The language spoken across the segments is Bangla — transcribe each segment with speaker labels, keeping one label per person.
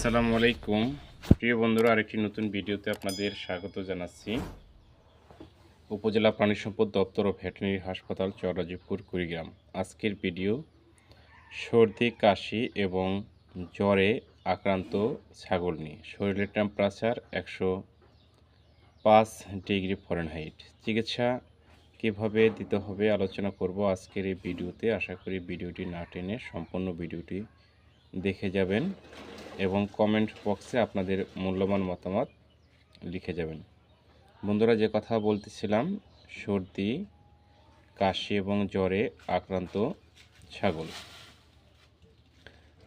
Speaker 1: আসসালামু আলাইকুম। প্রিয় বন্ধুরা, আরেকটি নতুন ভিডিওতে আপনাদের স্বাগত জানাচ্ছি। উপজেলা প্রাণী সম্পদ দপ্তর ও ভেটেরিনারি হাসপাতাল চরাজিপুর কুড়িগ্রাম। আজকের ভিডিও, সর্দি, কাশি এবং জ্বরে আক্রান্ত ছাগল নিয়ে। শরীরের টেম্পারেচার একশো পাঁচ ডিগ্রি ফরেনহাইট চিকিৎসা কীভাবে দিতে হবে আলোচনা করব আজকের এই ভিডিওতে। আশা করি ভিডিওটি না টেনে সম্পূর্ণ ভিডিওটি দেখে যাবেন। এবং কমেন্ট বক্সে আপনাদের মূল্যবান মতামত লিখে যাবেন। বন্ধুরা, যে কথা বলতেছিলাম, সর্দি, কাশি এবং জ্বরে আক্রান্ত ছাগল।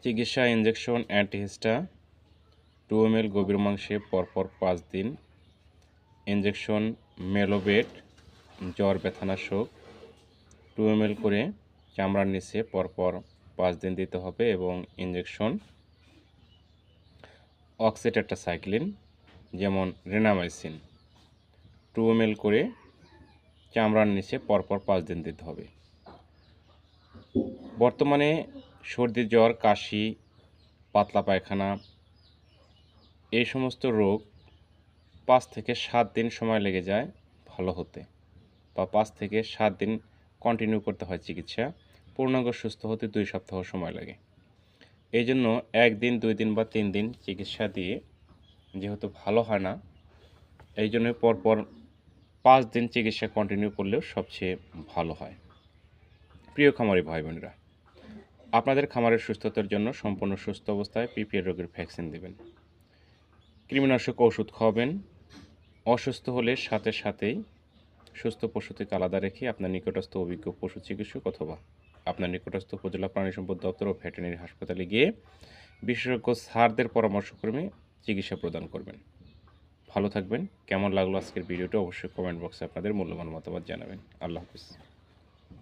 Speaker 1: চিকিৎসা ইঞ্জেকশন অ্যান্টিহিস্টা টু এম এল গভীর মাংসে পরপর পাঁচ দিন। ইঞ্জেকশন মেলোবেট জ্বর ব্যথানাশক টু এম করে চামড়ার নিচে পরপর পাঁচ দিন দিতে হবে এবং ইঞ্জেকশন অক্সিটেট্রাসাইক্লিন যেমন রেনামাইসিন। টু এম করে চামড়ার নিচে পরপর পাঁচ দিন দিতে হবে। বর্তমানে সর্দি, জ্বর, কাশি, পাতলা পায়খানা, এই সমস্ত রোগ পাঁচ থেকে সাত দিন সময় লেগে যায় ভালো হতে বা পাঁচ থেকে সাত দিন কন্টিনিউ করতে হয় চিকিৎসা। পূর্ণাঙ্গ সুস্থ হতে দুই সপ্তাহ সময় লাগে। এই জন্য একদিন দুই দিন বা তিন দিন চিকিৎসা দিয়ে যেহেতু ভালো হয় না এই জন্য পরপর পাঁচ দিন চিকিৎসা কন্টিনিউ করলেও সবচেয়ে ভালো হয়। প্রিয় খামারি ভাই বোনেরা আপনাদের খামারের সুস্থতার জন্য সম্পূর্ণ সুস্থ অবস্থায় পিপিএর রোগের ভ্যাকসিন দেবেন। কৃমিনাশক ওষুধ খাওয়াবেন। অসুস্থ হলে সাথে সাথেই সুস্থ পশু থেকে আলাদা রেখে আপনার নিকটস্থ অভিজ্ঞ পশু চিকিৎসক অথবা আপনার নিকটস্থ উপজেলা প্রাণী সম্পদ দপ্তর ও ভেটেরিনারি হাসপাতালে গিয়ে বিশেষজ্ঞ স্যারদের পরামর্শক্রমে চিকিৎসা প্রদান করবেন। ভালো থাকবেন। কেমন লাগল আজকের ভিডিওটা অবশ্যই কমেন্ট বক্সে আপনাদের মূল্যবান মতামত জানাবেন। আল্লাহ হাফিজ।